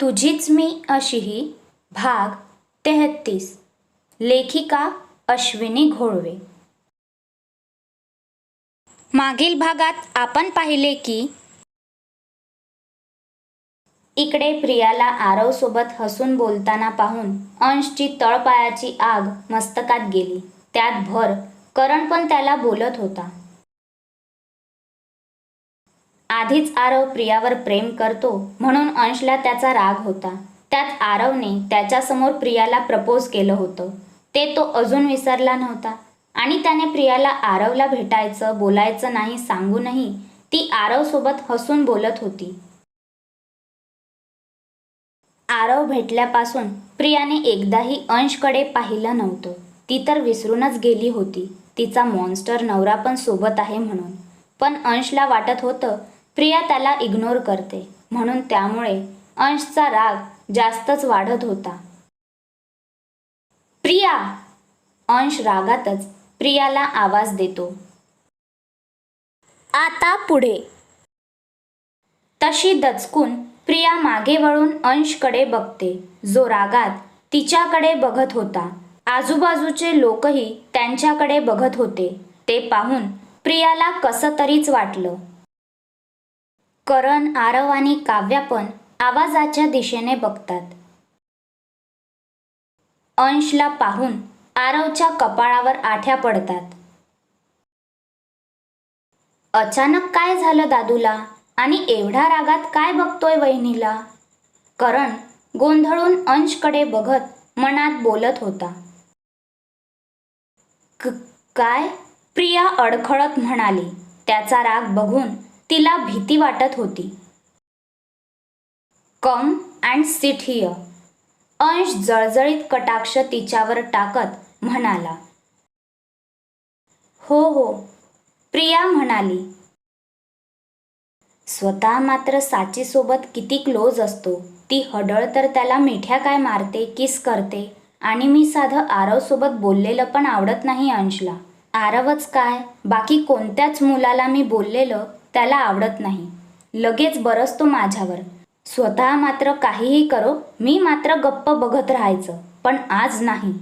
तुझीच मी अशीही भाग तेहत्तीस. लेखिका अश्विनी घोळवे. मागील भागात आपण पाहिले की इकडे प्रियाला आरव सोबत हसून बोलताना पाहून अंशची तळपायाची आग मस्तकात गेली. त्यात भर करण पण त्याला बोलत होता. आधीच आरव प्रियावर प्रेम करतो म्हणून अंशला त्याचा राग होता. त्यात आरवने त्याच्यासमोर प्रियाला प्रपोज केलं होतं. ते तो अजून विसरला नव्हता. आणि त्याने प्रियाला आरवला भेटायचं बोलायचं नाही सांगूनही ती आरवसोबत हसून बोलत होती. आरव भेटल्यापासून प्रियाने एकदाही अंशकडे पाहिलं नव्हतं. ती तर विसरूनच गेली होती. तिचा मॉन्स्टर नवरा पण सोबत आहे म्हणून. पण अंशला वाटत होतं प्रिया त्याला इग्नोर करते. म्हणून त्यामुळे अंशचा राग जास्तच वाढत होता. प्रिया! अंश रागातच प्रियाला आवाज देतो. आता पुढे. तशी दचकून प्रिया मागे वळून अंशकडे बघते. जो रागात तिच्याकडे बघत होता. आजूबाजूचे लोकही त्यांच्याकडे बघत होते. ते पाहून प्रियाला कसं तरीच वाटलं. करण आरव आणि काव्या पण आवाजाच्या दिशेने बघतात. अंशला पाहून आरवच्या कपाळावर आठ्या पडतात. अचानक काय झालं दादूला? आणि एवढ्या रागात काय बघतोय वहिनीला? करण गोंधळून अंशकडे बघत मनात बोलत होता. "क- काय? प्रिया अडखळत म्हणाली. त्याचा राग बघून तिला भीती वाटत होती. Come and sit here. Ansh जळजळीत कटाक्ष तिच्यावर टाकत म्हणाला हो हो प्रिया म्हणाली. स्वतः मात्र साचीसोबत किती क्लोज असतो. ती हडळ तर त्याला मिठ्या काय मारते किस करते आणि मी साधं आरवसोबत बोललेलं पण आवडत नाही अंशला. आरवच काय? बाकी कोणत्याच मुलाला मी बोललेलं त्याला आवडत नाही. लगेच बरसतो माझ्यावर. स्वतः मात्र काहीही करो मी मात्र गप्प बघत राहायचं पण आज नाही.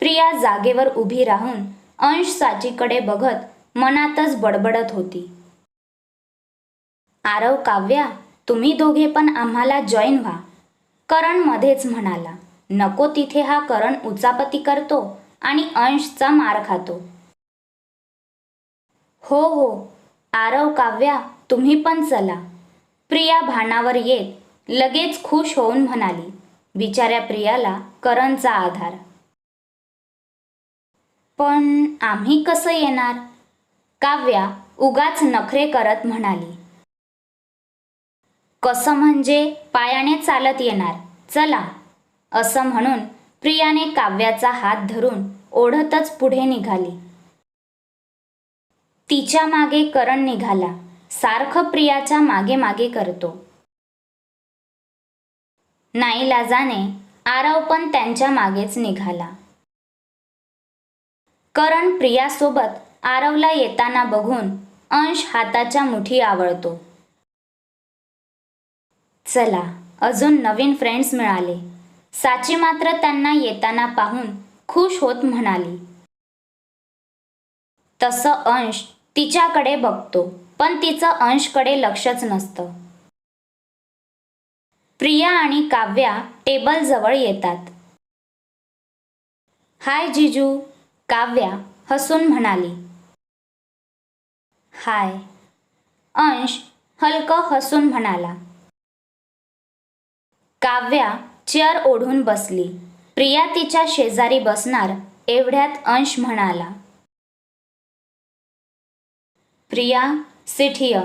प्रिया जागेवर उभी राहून अंश साचीकडे बघत मनातच बडबडत होती. आरव काव्या तुम्ही दोघे पण आम्हाला जॉईन व्हा. करण मध्येच म्हणाला नको तिथे हा करण उचापती करतो आणि अंशचा मार खातो. हो हो आरव काव्या तुम्ही पण चला. प्रिया भानावर येत लगेच खुश होऊन म्हणाली. बिचाऱ्या प्रियाला करणचा आधार. पण आम्ही कसं येणार? काव्या उगाच नखरे करत म्हणाली. कसं म्हणजे पायाने चालत येणार? चला. असं म्हणून प्रियाने काव्याचा हात धरून ओढतच पुढे निघाली. तिच्यामागे करण निघाला. सारखं प्रियाच्या मागे मागे करतो. नाईलाजाने आरव पण त्यांच्या मागेच निघाला. करण प्रियासोबत आरवला येताना बघून अंश हाताच्या मुठी आवळतो. चला अजून नवीन फ्रेंड्स मिळाले. साची मात्र त्यांना येताना पाहून खुश होत म्हणाली. तसं अंश तिच्याकडे बघतो पण तिचं अंशकडे लक्षच नसतं. प्रिया आणि काव्या टेबल जवळ येतात. हाय जिजू काव्या हसून म्हणाली. हाय अंश हलकं हसून म्हणाला. काव्या चेअर ओढून बसली. प्रिया तिच्या शेजारी बसणार एवढ्यात अंश म्हणाला. प्रिया सिठिय.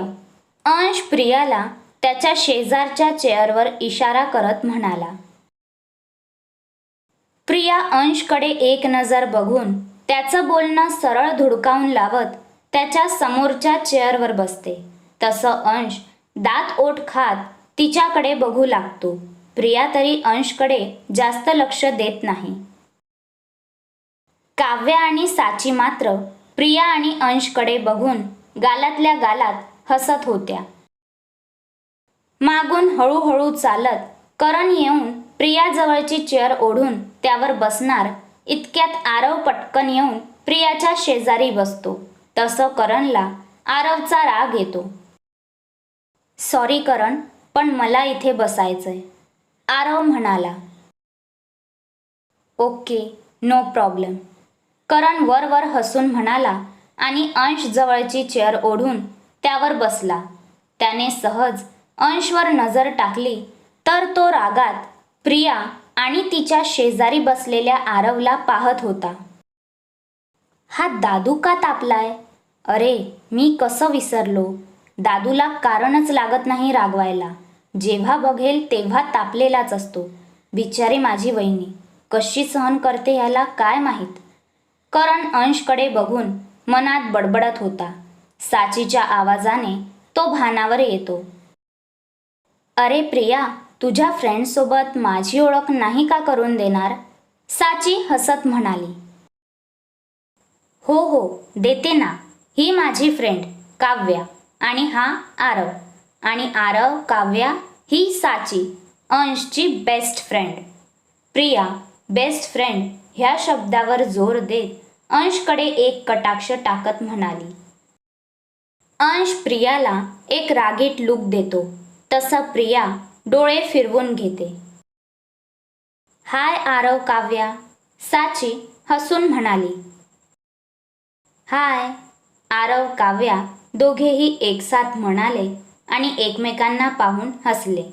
अंश प्रियाला त्याच्या शेजारच्या चेअरवर इशारा करत म्हणाला. प्रिया अंशकडे एक नजर बघून त्याचं बोलणं सरळ धुडकावून लावत त्याच्या समोरच्या चेअरवर बसते. तसं अंश दात ओठ खात तिच्याकडे बघू लागतो. प्रिया तरी अंशकडे जास्त लक्ष देत नाही. काव्या आणि साची मात्र प्रिया आणि अंशकडे बघून गालातल्या गालात हसत होत्या. मागून हळूहळू चालत करण येऊन प्रियाजवळची चेअर ओढून त्यावर बसणार इतक्यात आरव पटकन येऊन प्रियाच्या शेजारी बसतो. तसं करणला आरवचा राग येतो. सॉरी करण पण मला इथे बसायचंय आरव म्हणाला. ओके नो प्रॉब्लेम करण वर वर हसून म्हणाला आणि अंश जवळची चेअर ओढून त्यावर बसला. त्याने सहज अंशवर नजर टाकली तर तो रागात प्रिया आणि तिच्या शेजारी बसलेल्या आरवला पाहत होता. हा दादू का तापलाय? अरे मी कसं विसरलो? दादूला कारणच लागत नाही रागवायला. जेव्हा बघेल तेव्हा तापलेलाच असतो. बिचारी माझी वहिनी कशी सहन करते ह्याला काय माहीत करण अंशकडे बघून मनात बडबडत होता. साचीच्या आवाजाने तो भानावर येतो. अरे प्रिया तुझ्या फ्रेंडसोबत माझी ओळख नाही का करून देणार? साची हसत म्हणाली. हो हो देते ना. ही माझी फ्रेंड काव्या. आणि हा आरव. आणि आरव काव्या ही Sachi अंशची best friend Priya best friend ह्या शब्दावर जोर देत अंशकडे एक कटाक्ष टाकत म्हणाली. अंश प्रियाला एक रागीट लुक देतो. तसा प्रिया डोळे फिरवून घेते. हाय आरव काव्या साची हसून म्हणाली. हाय आरव काव्या दोघेही एकसाथ म्हणाले आणि एकमेकांना पाहून हसले.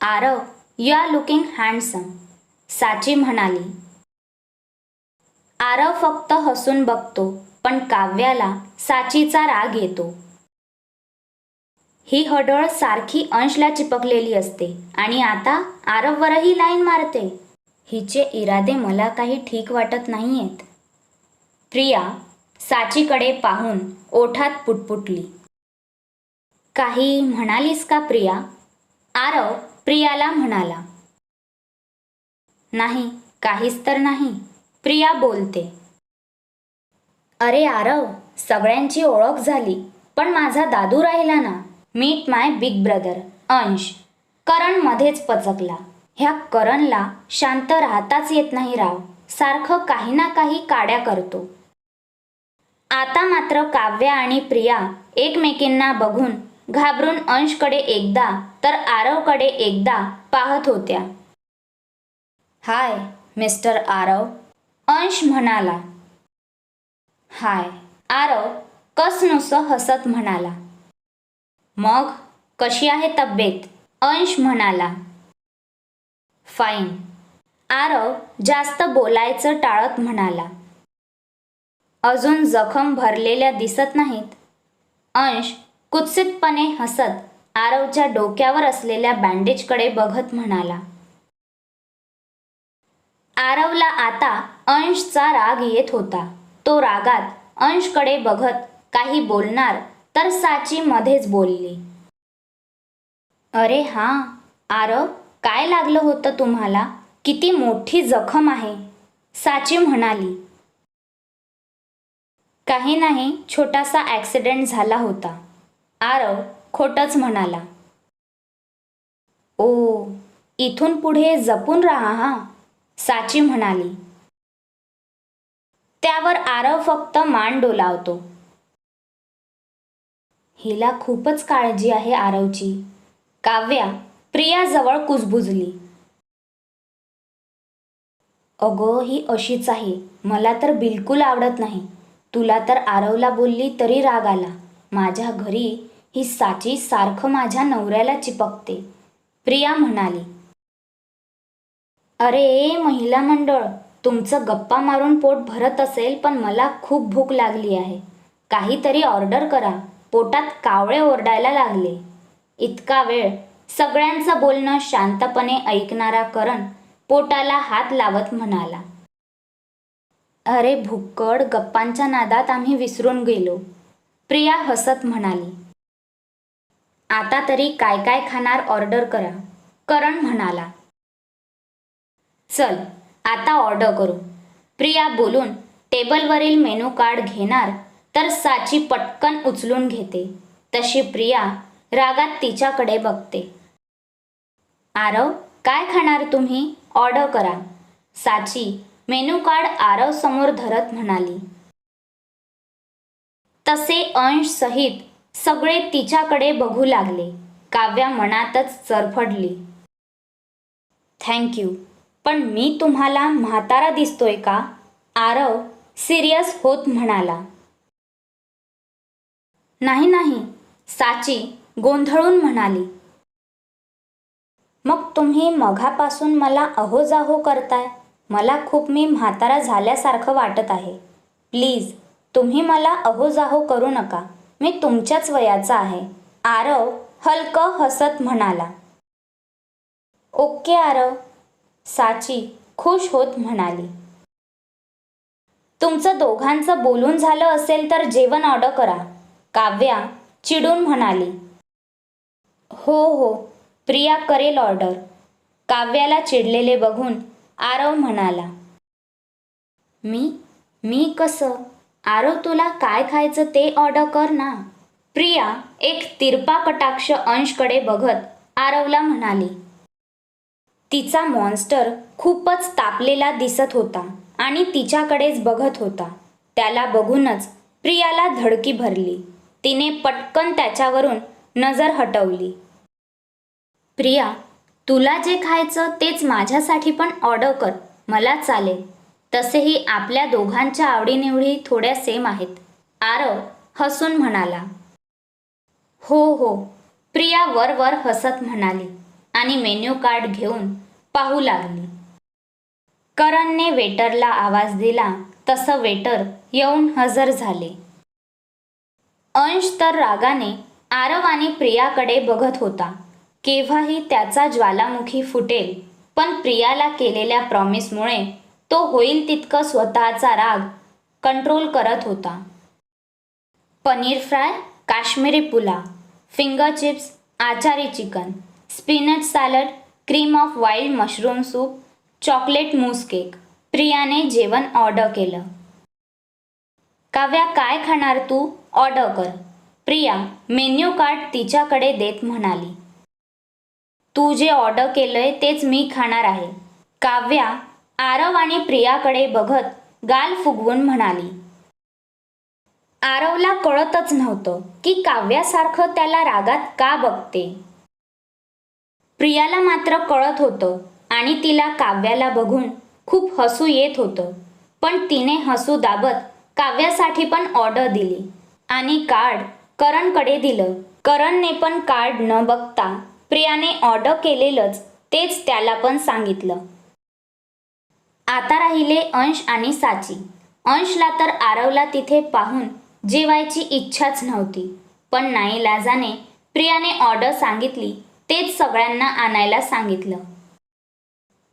Aarav you are looking handsome Sachi म्हणाली. आरव फक्त हसून बघतो पण काव्याला साचीचा राग येतो. ही हडळ सारखी अंशला चिपकलेली असते आणि आता आरववरही लाईन मारते. हिचे इरादे मला काही ठीक वाटत नाहीयेत. प्रिया साचीकडे पाहून ओठात पुटपुटली. काही म्हणालीस का प्रिया? आरव प्रियाला म्हणाला. नाही काहीच तर नाही. प्रिया बोलते. अरे आरव सगळ्यांची ओळख झाली पण माझा दादू राहिला ना? मीट माय बिग ब्रदर अंश. करण मध्येच पचकला. ह्या करणला शांत राहताच येत नाही राव. सारखं काही ना काही काड्या करतो. आता मात्र काव्या आणि प्रिया एकमेकींना बघून घाबरून अंशकडे एकदा तर आरवकडे एकदा पाहत होत्या. Hi mister Aarav. अंश म्हणाला. हाय आरव कसनुसं हसत म्हणाला. मग कशी आहे तब्येत? अंश म्हणाला. फाईन. आरव जास्त बोलायचं टाळत म्हणाला. अजून जखम भरलेल्या दिसत नाहीत. अंश कुत्सितपणे हसत आरवच्या डोक्यावर असलेल्या बँडेजकडे बघत म्हणाला. आरवला आता अंशचा राग येत होता. तो रागात अंशकडे बघत काही बोलणार तर साची मध्येच बोलली. अरे हां आरव काय लागलं होतं तुम्हाला? किती मोठी जखम आहे. साची म्हणाली. काही नाही छोटासा ॲक्सिडेंट झाला होता. आरव खोटच म्हणाला. ओ इथून पुढे जपून राहा हा. साची म्हणाली. त्यावर आरव फक्त मान डोलावतो. हिला खूपच काळजी आहे आरवची. काव्या प्रियाजवळ कुजबुजली. अगो ही अशीच आहे. मला तर बिलकुल आवडत नाही. तुला तर आरवला बोलली तरी राग आला. माझ्या घरी ही साची सारखं माझ्या नवऱ्याला चिपकते. प्रिया म्हणाली. अरे महिला मंडळ तुमचं गप्पा मारून पोट भरत असेल पण मला खूप भूक लागली आहे. काहीतरी ऑर्डर करा. पोटात कावळे ओरडायला लागले. इतका वेळ सगळ्यांचं बोलणं शांतपणे ऐकणारा करण पोटाला हात लावत म्हणाला. अरे भुक्कड गप्पांच्या नादात आम्ही विसरून गेलो. प्रिया हसत म्हणाली. आता तरी काय काय खाणार ऑर्डर करा. करण म्हणाला. चल आता ऑर्डर करू. प्रिया बोलून टेबलवरील मेनू कार्ड घेणार तर साची पटकन उचलून घेते. तशी प्रिया रागात तिच्याकडे बघते. आरव काय खाणार तुम्ही? ऑर्डर करा. साची मेनू कार्ड आरव समोर धरत म्हणाली. तसे अंश सहित सगळे तिच्याकडे बघू लागले. काव्या मनातच चरफडली. थँक्यू पण मी तुम्हाला म्हातारा दिसतोय का? आरव सिरियस होत म्हणाला. नाही नाही साची गोंधळून म्हणाली. मग तुम्ही मघापासून मला अहोजाहो करताय? मला खूप मी म्हातारा झाल्यासारखं वाटत आहे. प्लीज तुम्ही मला अहोजाहो करू नका. मी तुमच्याच वयाचा आहे. आरव हलकं हसत म्हणाला. ओके आरव. साची खुश होत म्हणाली. तुमचं दोघांचं बोलून झालं असेल तर जेवण ऑर्डर करा काव्या चिडून म्हणाली. हो हो प्रिया करेल ऑर्डर. काव्याला चिडलेले बघून आरव म्हणाला. मी? मी कसं? आरव तुला काय खायचं ते ऑर्डर कर ना. प्रिया एक तिरपा कटाक्ष अंशकडे बघत आरवला म्हणाली. तिचा मॉन्स्टर खूपच तापलेला दिसत होता आणि तिच्याकडेच बघत होता. त्याला बघूनच प्रियाला धडकी भरली. तिने पटकन त्याच्यावरून नजर हटवली. प्रिया तुला जे खायचं तेच माझ्यासाठी पण ऑर्डर कर. मला चालेल. तसेही आपल्या दोघांच्या आवडीनिवडी थोड्या सेम आहेत. आरव हसून म्हणाला. हो हो. प्रिया वर वर हसत म्हणाली आणि मेन्यू कार्ड घेऊन पाहू लागली. करणने वेटरला आवाज दिला. तसं वेटर येऊन हजर झाले. अंश तर रागाने आरव आणि प्रियाकडे बघत होता. केव्हाही त्याचा ज्वालामुखी फुटेल पण प्रियाला केलेल्या प्रॉमिसमुळे तो होईल तितकं स्वतःचा राग कंट्रोल करत होता. Paneer fry Kashmiri pulao finger chips achari chicken spinach salad cream of wild mushroom soup chocolate mousse cake प्रियाने जेवण ऑर्डर केलं. काव्या काय खाणार तू? ऑर्डर कर. प्रिया मेन्यू कार्ड तिच्याकडे देत म्हणाली. तू जे ऑर्डर केलंय तेच मी खाणार आहे. काव्या आरव आणि प्रियाकडे बघत गाल फुगवून म्हणाली. आरवला कळतच नव्हतं की काव्यासारखं त्याला रागात का बघते. प्रियाला मात्र कळत होतं आणि तिला काव्याला बघून खूप हसू येत होतं. पण तिने हसू दाबत काव्यासाठी पण ऑर्डर दिली आणि कार्ड करणकडे दिलं. करणने पण कार्ड न बघता प्रियाने ऑर्डर केलेलंच तेच त्याला पण सांगितलं. आता राहिले अंश आणि साची. अंशला तर आरवला तिथे पाहून जेवायची इच्छाच नव्हती. पण नाईलाजाने प्रियाने ऑर्डर सांगितली तेच सगळ्यांना आणायला सांगितलं.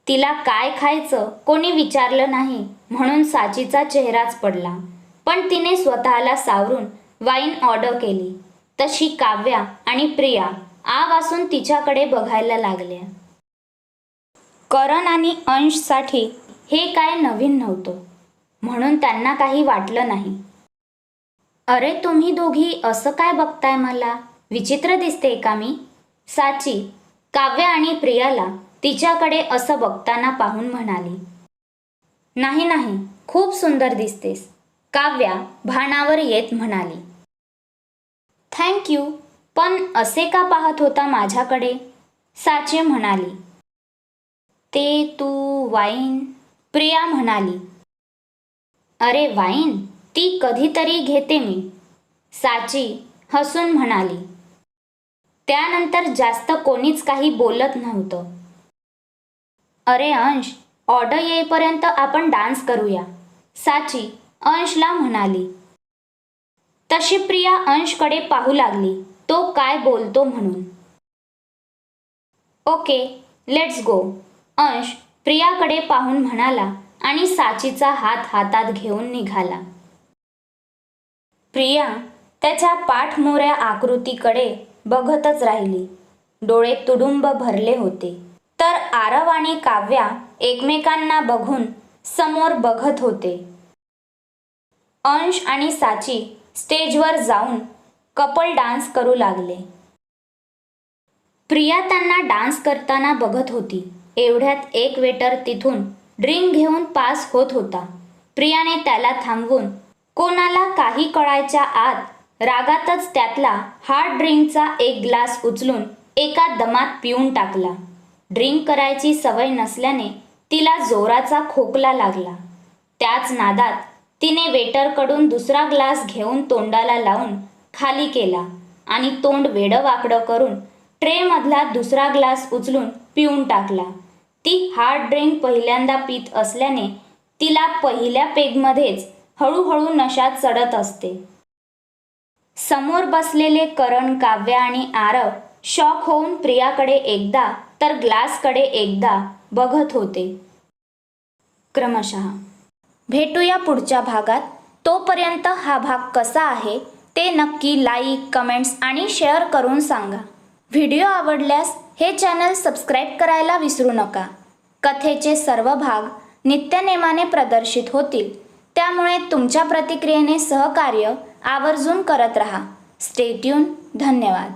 तिला काय खायचं कोणी विचारलं नाही म्हणून साचीचा चेहराच पडला. पण तिने स्वतःला सावरून वाईन ऑर्डर केली. तशी काव्या आणि प्रिया आ असून तिच्याकडे बघायला लागल्या. करण आणि अंशसाठी हे काय नवीन नव्हतं म्हणून त्यांना काही वाटलं नाही. अरे तुम्ही दोघी असं काय बघताय मला? विचित्र दिसते का मी? साची काव्य आणि प्रियाला तिच्याकडे असं बघताना पाहून म्हणाली नाही नाही खूप सुंदर दिसतेस काव्या भानावर येत म्हणाली. थँक्यू पण असे का पाहत होता माझ्याकडे? साची म्हणाली. ते तू वाईन प्रिया म्हणाली. अरे वाईन ती कधीतरी घेते मी साची हसून म्हणाली. त्यानंतर जास्त कोणीच काही बोलत नव्हतं. अरे अंश ऑर्डर येईपर्यंत आपण डान्स करूया. साची अंशला म्हणाली. तशी प्रिया अंशकडे पाहू लागली. तो काय बोलतो म्हणून. Okay let's go. अंश प्रियाकडे पाहून म्हणाला आणि साचीचा हात हातात घेऊन निघाला. प्रिया त्याच्या पाठमोऱ्या आकृतीकडे बघतच राहिली. डोळे तुडुंब भरले होते. तर आरव आणि काव्या एकमेकांना बघून समोर बघत होते. अंश आणि साची स्टेजवर जाऊन कपल डान्स करू लागले. प्रिया त्यांना डान्स करताना बघत होती. एवढ्यात एक वेटर तिथून ड्रिंक घेऊन पास होत होता. प्रियाने त्याला थांबवून कोणाला काही कळायच्या आत रागातच त्यातला हार्ड ड्रिंकचा एक ग्लास उचलून एका दमात पिऊन टाकला. ड्रिंक करायची सवय नसल्याने तिला जोराचा खोकला लागला. त्याच नादात तिने वेटरकडून दुसरा ग्लास घेऊन तोंडाला लावून खाली केला आणि तोंड वेडंवाकडं करून ट्रेमधला दुसरा ग्लास उचलून पिऊन टाकला. ती हार्ड ड्रिंक पहिल्यांदा पित असल्याने तिला पहिल्या पेगमध्येच हळूहळू नशात चढत असते. समोर बसलेले करण काव्य आणि आरव शॉक होऊन प्रियाकडे एकदा तर ग्लासकडे एकदा बघत होते. क्रमशः भेटूया पुढच्या भागात. तोपर्यंत हा भाग कसा आहे ते नक्की लाईक कमेंट्स आणि शेअर करून सांगा. व्हिडिओ आवडल्यास हे चॅनल सबस्क्राईब करायला विसरू नका. कथेचे सर्व भाग नित्यनेमाने प्रदर्शित होतील. त्यामुळे तुमच्या प्रतिक्रियेने सहकार्य आवर्जून करत रहा. स्टेट्यून धन्यवाद.